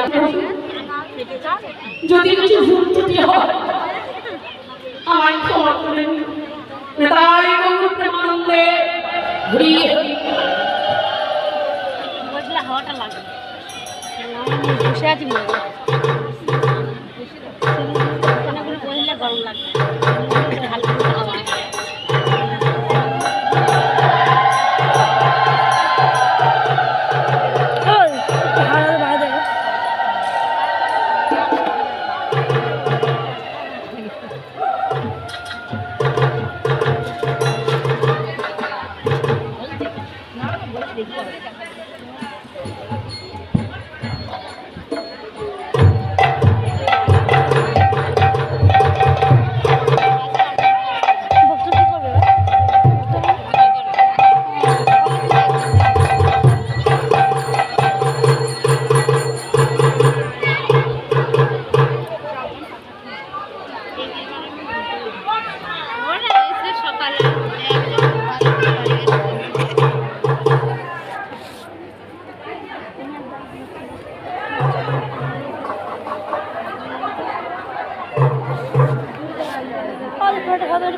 আছে যদি কিছু ভুল ত্রুটি হয় আমায় ক্ষমা করে দিন। তাই গৌর প্রেমানন্দে হরি হরি বসলে লাগে। বসে আছি মনে বসলে গরম লাগে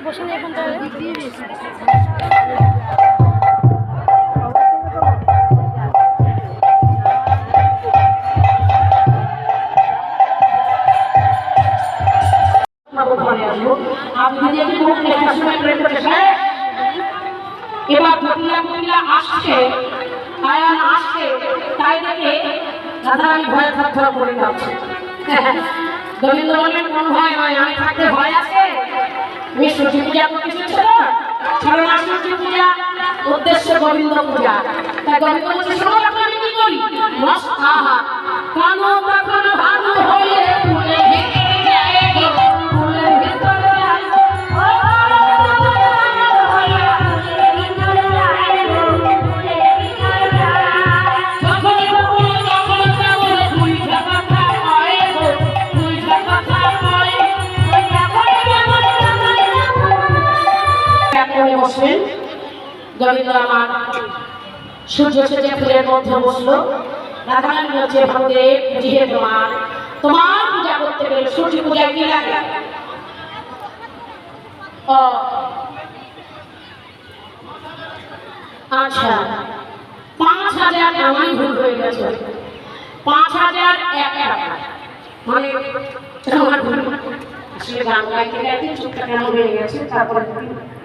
বসে এখন তাহলে এবার মহিলা মহিলা আসছে আসছে, তাই দেখে আমি ভয় থাক, ধরা পড়ে যাচ্ছে। গোবিন্দ বললেন কোন ভয় নয়, আমি থাকতে ভয় আছে। সরস্বতী পূজা করতে ছিল ছিল না সরস্বতী পূজা, উদ্দেশ্য গোবিন্দ পূজা। তাই গোবিন্দ বলছে, শোনো, আমি কি করি? মস্ত আহা। কানো তখন ভানু হয়ে গোবিন্দ আমার সূর্য সেজে ফুলের মধ্যে বসল। রাধারানী হচ্ছে ভগদেব জিহে তোমার তোমার পূজা করতে গেলে সূর্য পূজা কি লাগে? আচ্ছা পাঁচ হাজার আমার ভুল হয়ে গেছে। পাঁচ হাজার এক টাকা। মানে আসলে গান গাইতে গাইতে চোখটা কেমন হয়ে গেছে? তারপরে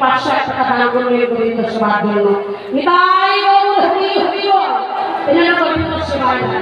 ಪಾಶ್ಚಾತ್ಯ ದಾನಗಳು ಬರೆಯುವ ಶಿವಾದನ್ನು ನಿದಾಯವನ್ನು ಹರಿಯುವ ಎಲ್ಲರ ಬರೆಯುವ ಶಿವಾದ